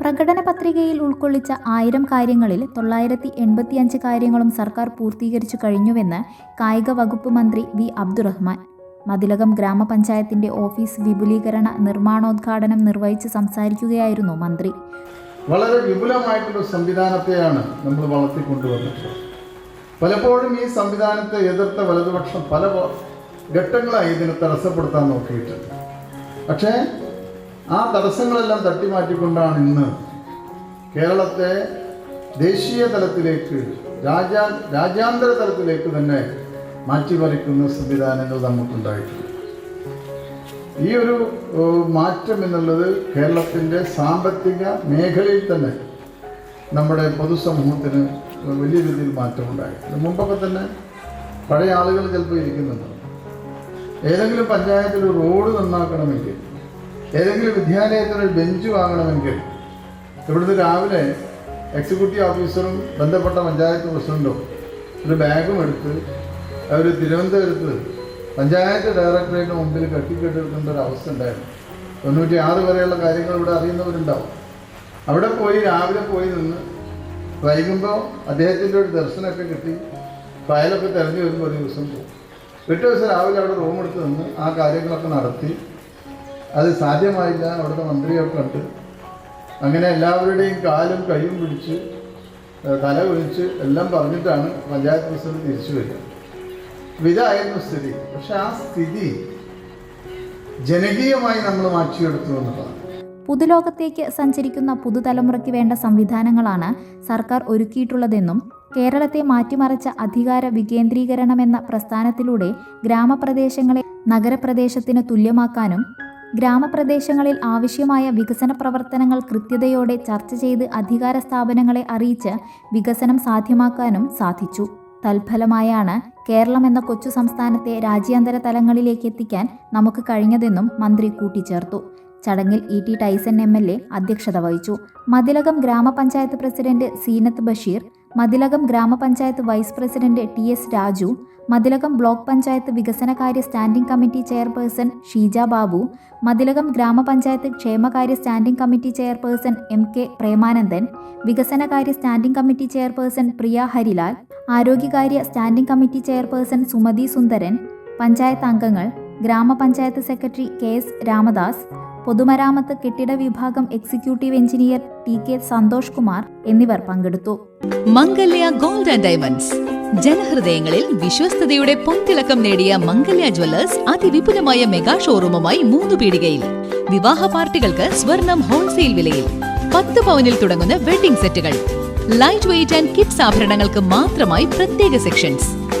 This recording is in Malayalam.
പ്രകടന പത്രികയിൽ ഉൾക്കൊള്ളിച്ച ആയിരം കാര്യങ്ങളിൽ തൊള്ളായിരത്തി എൺപത്തിയഞ്ച് കാര്യങ്ങളും സർക്കാർ പൂർത്തീകരിച്ചു കഴിഞ്ഞുവെന്ന് കായിക വകുപ്പ് മന്ത്രി വി അബ്ദുറഹ്മാൻ. മതിലകം ഗ്രാമപഞ്ചായത്തിന്റെ ഓഫീസ് വിപുലീകരണ നിർമ്മാണോദ്ഘാടനം നിർവഹിച്ച് സംസാരിക്കുകയായിരുന്നു മന്ത്രി. വളരെ വിപുലമായിട്ടുള്ള സംവിധാനത്തെയാണ് നമ്മൾ വളർത്തിക്കൊണ്ടുവന്നത്. പലപ്പോഴും ഈ സംവിധാനത്തെ എതിർത്ത വലതുപക്ഷം പല ഘട്ടങ്ങളായി ഇതിനെ തടസ്സപ്പെടുത്താൻ നോക്കിയിട്ടുണ്ട്. പക്ഷേ ആ തടസ്സങ്ങളെല്ലാം തട്ടിമാറ്റിക്കൊണ്ടാണ് ഇന്ന് കേരളത്തെ ദേശീയ തലത്തിലേക്ക് രാജാ രാജ്യാന്തര തലത്തിലേക്ക് തന്നെ മാറ്റിമറിക്കുന്ന സംവിധാനങ്ങൾ നമുക്കുണ്ടായിട്ടുണ്ട്. ഈ ഒരു മാറ്റം എന്നുള്ളത് കേരളത്തിന്റെ സാമ്പത്തിക മേഖലയിൽ തന്നെ നമ്മുടെ പൊതുസമൂഹത്തിന് വലിയ രീതിയിൽ മാറ്റമുണ്ടായിട്ടുണ്ട്. മുമ്പൊക്കെ തന്നെ പഴയ ആളുകൾ ചിലപ്പോൾ ഇരിക്കുന്നുണ്ട് ഏതെങ്കിലും പഞ്ചായത്തിൽ റോഡ് നന്നാക്കണമെങ്കിൽ ഏതെങ്കിലും വിദ്യാലയത്തിന് ഒരു ബെഞ്ച് വാങ്ങണമെങ്കിൽ ഇവിടുന്ന് രാവിലെ എക്സിക്യൂട്ടീവ് ഓഫീസറും ബന്ധപ്പെട്ട പഞ്ചായത്ത് പ്രസിഡന്റും ഒരു ബാഗും എടുത്ത് അവർ തിരുവനന്തപുരത്ത് പഞ്ചായത്ത് ഡയറക്ടറേറ്റിന് മുമ്പിൽ കെട്ടിക്കെട്ടിരിക്കേണ്ട ഒരു അവസ്ഥ ഉണ്ടായിരുന്നു. തൊണ്ണൂറ്റി ആറ് വരെയുള്ള കാര്യങ്ങൾ ഇവിടെ അറിയുന്നവരുണ്ടാവും. അവിടെ പോയി രാവിലെ പോയി നിന്ന് വൈകുമ്പോൾ അദ്ദേഹത്തിന്റെ ഒരു ദർശനമൊക്കെ കിട്ടി. ഫയലൊക്കെ തിരഞ്ഞു വരുമ്പോൾ ഒരു ദിവസം പോകും പിറ്റേ ദിവസം രാവിലെ അവിടെ റൂം എടുത്ത് നിന്ന് ആ കാര്യങ്ങളൊക്കെ നടത്തി. അത് സാധ്യമായില്ല. അവിടുത്തെ മന്ത്രിയൊക്കെ കണ്ട് അങ്ങനെ എല്ലാവരുടെയും കാലും കൈയും പിടിച്ച് തല കുഴിച്ച് എല്ലാം പറഞ്ഞിട്ടാണ് പഞ്ചായത്ത് പ്രസിഡന്റ് തിരിച്ചു വരിക. ഇതായിരുന്നു സ്ഥിതി. പക്ഷെ ആ സ്ഥിതി ജനകീയമായി നമ്മൾ മാറ്റിയെടുത്തു എന്നുള്ളതാണ്. പുതുലോകത്തേക്ക് സഞ്ചരിക്കുന്ന പുതുതലമുറയ്ക്ക് വേണ്ട സംവിധാനങ്ങളാണ് സർക്കാർ ഒരുക്കിയിട്ടുള്ളതെന്നും കേരളത്തെ മാറ്റിമറിച്ച അധികാര വികേന്ദ്രീകരണമെന്ന പ്രസ്ഥാനത്തിലൂടെ ഗ്രാമപ്രദേശങ്ങളെ നഗരപ്രദേശത്തിന് തുല്യമാക്കാനും ഗ്രാമപ്രദേശങ്ങളിൽ ആവശ്യമായ വികസന പ്രവർത്തനങ്ങൾ കൃത്യതയോടെ ചർച്ച ചെയ്ത് അധികാര സ്ഥാപനങ്ങളെ അറിയിച്ച് വികസനം സാധ്യമാക്കാനും സാധിച്ചു. തൽഫലമായാണ് കേരളം എന്ന കൊച്ചു സംസ്ഥാനത്തെ രാജ്യാന്തര തലങ്ങളിലേക്ക് എത്തിക്കാൻ നമുക്ക് കഴിഞ്ഞതെന്നും മന്ത്രി കൂട്ടിച്ചേർത്തു. ചടങ്ങിൽ E T Tyson M L A അധ്യക്ഷത വഹിച്ചു. Mathilakam grama panchayat president Seenath Basheer Mathilakam grama panchayat vice president T S Raju Mathilakam block panchayat വികസനകാര്യ standing committee chairperson Sheeja Babu Mathilakam grama panchayat ക്ഷേമകാര്യ standing committee chairperson M K Premanandan വികസനകാര്യ standing committee chairperson Priya Harilal ആരോഗ്യകാര്യ standing committee chairperson Sumathi Sundaran panchayat അംഗങ്ങൾ grama panchayat secretary K S Ramadas പൊതുമരാമത്ത് കെട്ടിട വിഭാഗം executive engineer T K Santhosh Kumar എന്നിവർ പങ്കെടുത്തു. Mangalya gold and diamonds. ജനഹൃദയങ്ങളിൽ വിശ്വസ്തയുടെ പൊൻതിളക്കം നേടിയ മംഗല്യ ജ്വല്ലേഴ്സ് അതിവിപുലമായ മെഗാ ഷോറൂമുമായി മൂന്ന് പീടികയിൽ. വിവാഹ പാർട്ടികൾക്ക് സ്വർണം ഹോൾസെയിൽ വിലയിൽ. പത്ത് പവനിൽ തുടങ്ങുന്ന വെഡിംഗ് സെറ്റുകൾ. ലൈറ്റ് വെയിറ്റ് ആൻഡ് കിഡ്സ് ആഭരണങ്ങൾക്ക് മാത്രമായി പ്രത്യേക സെക്ഷൻസ്